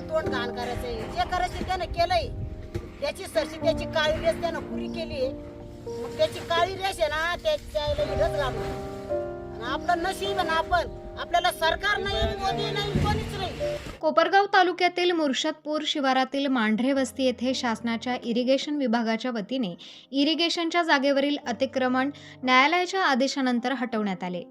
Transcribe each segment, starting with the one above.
तोंड घाण करायचंय. जे करायचं त्यानं केलंय. त्याची सरशी त्याची काळी रेस त्यानं पुरी केली मग त्याची काळी रेस आहे ना त्याच्या इडच घालू आपलं नशीब आहे ना आपण. आपल्याला सरकार नाही मोदी नाही कोणीच नाही. कोपरगाव तालुक्यातील मुर्शदपूर शिवारातील मांढरे वस्ती येथे शासनाच्या इरिगेशन विभागाच्या वतीने इरिगेशनच्या जागेवरील अतिक्रमण न्यायालयाच्या आदेशानंतर हटवण्यात आले.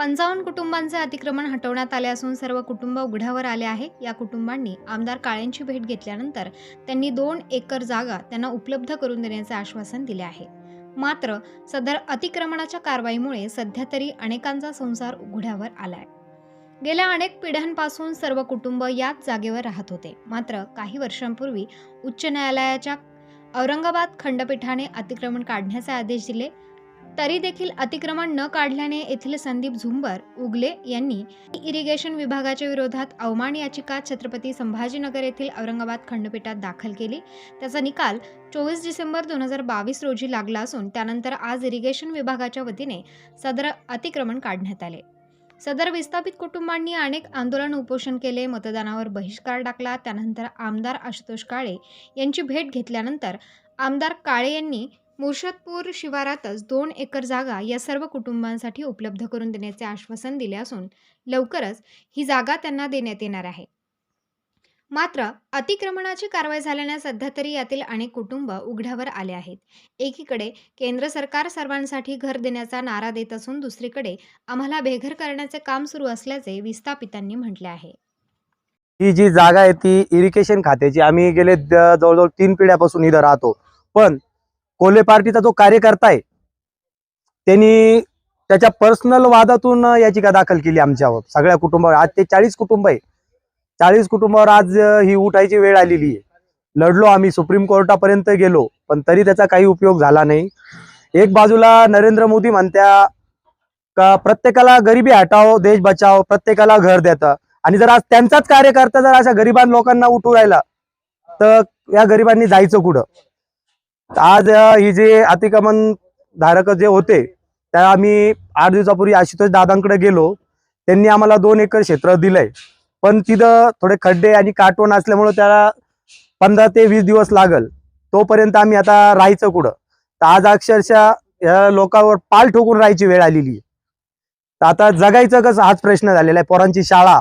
पंचावन्न कुटुंबांचे अतिक्रमण हटवण्यात आले असून सर्व कुटुंब उघड्यावर आले आहे. या कुटुंबांनी आमदार काळेंची भेट घेतल्यानंतर त्यांनी दोन एकर जागा त्यांना उपलब्ध करून देण्याचे आश्वासन दिले आहे. मात्र सदर अतिक्रमणाच्या कारवाईमुळे सध्या तरी अनेकांचा संसार उघड्यावर आलाय. गेल्या अनेक पिढ्यांपासून सर्व कुटुंब याच जागेवर राहत होते. मात्र काही वर्षांपूर्वी उच्च न्यायालयाच्या औरंगाबाद खंडपीठाने अतिक्रमण काढण्याचे आदेश दिले. तरी देखील अतिक्रमण न काढल्याने येथील संदीप झुंबर उगले यांनी इरिगेशन विभागाच्या विरोधात अवमान याचिका छत्रपती संभाजीनगर येथील औरंगाबाद खंडपीठात दाखल केली. त्याचा निकाल चोवीस डिसेंबर दोन हजार बावीस रोजी लागला असून त्यानंतर आज इरिगेशन विभागाच्या वतीने सदर अतिक्रमण काढण्यात आले. सदर विस्थापित कुटुंबांनी अनेक आंदोलन उपोषण केले मतदानावर बहिष्कार टाकला त्यानंतर आमदार आशुतोष काळे यांची भेट घेतल्यानंतर आमदार काळे यांनी मुर्शदपूर शिवारातच दोन एकर जागा या सर्व कुटुंबांसाठी उपलब्ध करून देण्याचे आश्वासन दिले असून लवकरच ही जागा त्यांना देण्यात येणार आहे. मात्र अतिक्रमणाची कारवाई झाल्याने सध्या तरी यातील अनेक कुटुंब उघड्यावर आले आहेत. एकीकडे केंद्र सरकार सर्वांसाठी घर देण्याचा नारा देत असून दुसरीकडे आम्हाला बेघर करण्याचे काम सुरू असल्याचे विस्थापितांनी म्हटले आहे. ही जी जागा आहे ती इरिगेशन खात्याची. आम्ही गेले जवळजवळ तीन पिढ्यापासून इथं राहतो. पण कोल्हे पार्टीचा जो कार्यकर्ता आहे त्यांनी त्याच्या पर्सनल वादातून याचिका दाखल केली आमच्यावर सगळ्या कुटुंबावर. आज ते चाळीस कुटुंब आहे. चाळीस कुटुंबावर आज ही उठायची वेळ आलेली आहे. लढलो आम्ही सुप्रीम कोर्टापर्यंत गेलो पण तरी त्याचा काही उपयोग झाला नाही. एक बाजूला नरेंद्र मोदी म्हणत्या का प्रत्येकाला गरिबी हटाव देश बचाव प्रत्येकाला घर देतं. आणि जर आज त्यांचाच कार्यकर्ता जर अशा गरिबां लोकांना उठू राहिला तर या गरिबांनी जायचं कुठं? आज ही जे अतिक्रमण धारक जे होते त्या आम्ही आठ दिवसापूर्वी आशुतोष दादांकडे गेलो. त्यांनी आम्हाला दोन एकर क्षेत्र दिलंय. पण तिथं थोडे खड्डे आणि काटवण असल्यामुळे त्याला पंधरा ते वीस दिवस लागल. तोपर्यंत आम्ही आता राहायचं कुठं? तर आज अक्षरशः या लोकांवर पाल ठोकून राहायची वेळ आलेली तर आता जगायचं कसं? हाच प्रश्न झालेला आहे. पोरांची शाळा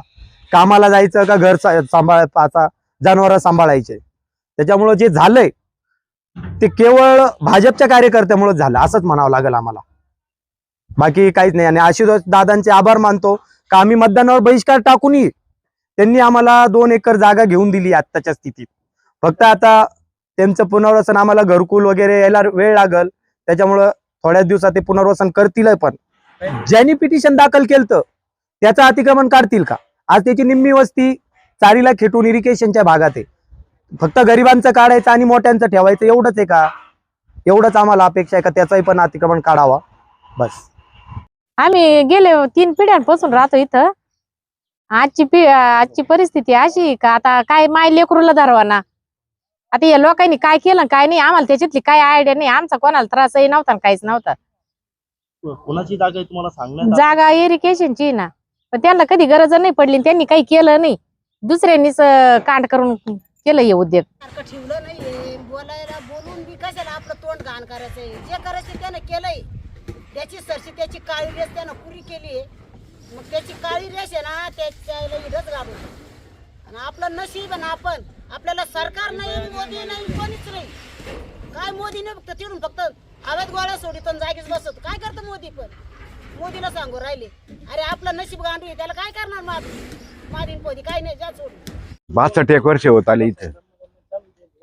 कामाला जायचं का घर सांभाळ आता जनावर सांभाळायचे? त्याच्यामुळं जे झालंय ते केवळ भाजपच्या कार्यकर्त्यामुळे झालं असंच म्हणावं लागेल आम्हाला. बाकी काहीच नाही. आणि आशीर्वाद दादांचे आभार मानतो. का आम्ही मतदानावर बहिष्कार टाकूनही त्यांनी आम्हाला दोन एकर जागा घेऊन दिली आत्ताच्या स्थितीत. फक्त आता त्यांचं पुनर्वसन आम्हाला घरकुल वगैरे यायला वेळ लागल. त्याच्यामुळं थोड्याच दिवसात ते पुनर्वसन करतील पण. ज्यांनी पिटिशन दाखल केलं त्याचं अतिक्रमण काढतील का? आज त्याची निम्मी वस्ती चारीला खेटून इरिगेशनच्या भागात आहे. फक्त गरिबांचं काढायचं आणि मोठ्यांचं ठेवायचं एवढंच आहे का? एवढंच आम्हाला अपेक्षा आहे का? त्याचंही पण अतिक्रमण काढावा. बस. आम्ही गेले तीन पिढ्यांपासून राहतो इथं. आजची पि आजची परिस्थिती अशी आहे का? आता काय माय लेकरूला धरवाना आता या लोकांनी काय केलं काय नाही? आम्हाला त्याच्यातली काय आयडिया नाही. आमचा कोणाला त्रासही नव्हता आणि काहीच नव्हता. कोणाची जागा आहे तुम्हाला सांगण्यात जागा इरिगेशनची ना. पण त्यांना कधी गरज नाही पडली आणि त्यांनी काही केलं नाही. दुसऱ्यांनीच कांड करून केलं हे उद्योग. सारखं ठेवलं नाही बोलायला बोलून बी कशाला आपलं तोंड घाण करायचंय? जे करायचं त्यानं केलंय. त्याची सरशी त्याची काळी रेस त्यानं पुरी केली मग त्याची काळी रेस आहे ना त्याच्या इडच घालू आणि आपलं नशीब आहे ना आपण. आपल्याला सरकार नाही मोदी नाही कोणीच नाही. काय मोदीने फक्त तिरून फक्त हवेत गोळ्या सोडित जागीच बसत. काय करतं मोदी पण? मोदीला सांगू राहिले. अरे आपलं नशीब गांडू आहे त्याला काय करणार माद मादीन पोदी काय नाही जा सोडून. बासष्ट एक वर्ष होत आले इथं.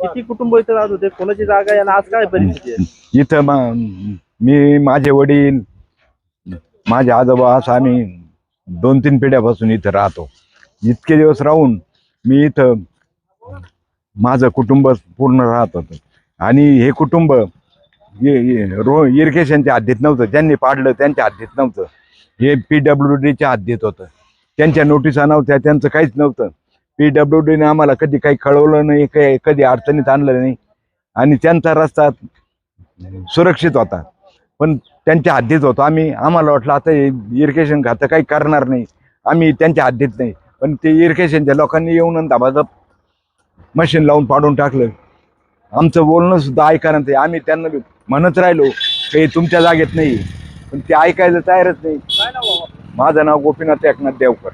किती कुटुंब इथे राहत होते? कोणाची जागा आहे आणि आज काय परिस्थिती आहे? इथं मा- मी माझे वडील माझे आजोबा असं आम्ही दोन तीन पिढ्यापासून इथं राहतो. इतके दिवस राहून मी इथं माझं कुटुंब पूर्ण राहत होतं. आणि हे कुटुंब रो इरिगेशनच्या हद्दीत नव्हतं. ज्यांनी पाडलं त्यांच्या हद्दीत नव्हतं. हे पी डब्ल्यू डीच्या हद्दीत होतं. त्यांच्या नोटिसा नव्हत्या त्यांचं काहीच नव्हतं. पी डब्ल्यू डीने आम्हाला कधी काही कळवलं नाही काही कधी अडचणीत आणलं नाही. आणि त्यांचा रस्ता सुरक्षित होता. पण त्यांच्या हद्दीत होतो. आम्ही आम्हाला वाटलं आता इरिगेशन खातं काही करणार नाही. आम्ही त्यांच्या हद्दीत नाही. पण ते इरिगेशनच्या लोकांनी येऊन आणि धाबाधप मशीन लावून पाडून टाकलं. आमचं बोलणं सुद्धा ऐकायला ते आम्ही त्यांना बी म्हणत राहिलो काही तुमच्या जागेत नाही. पण ते ऐकायला तयारच नाही. माझं नाव गोपीनाथ एकनाथ देवकर.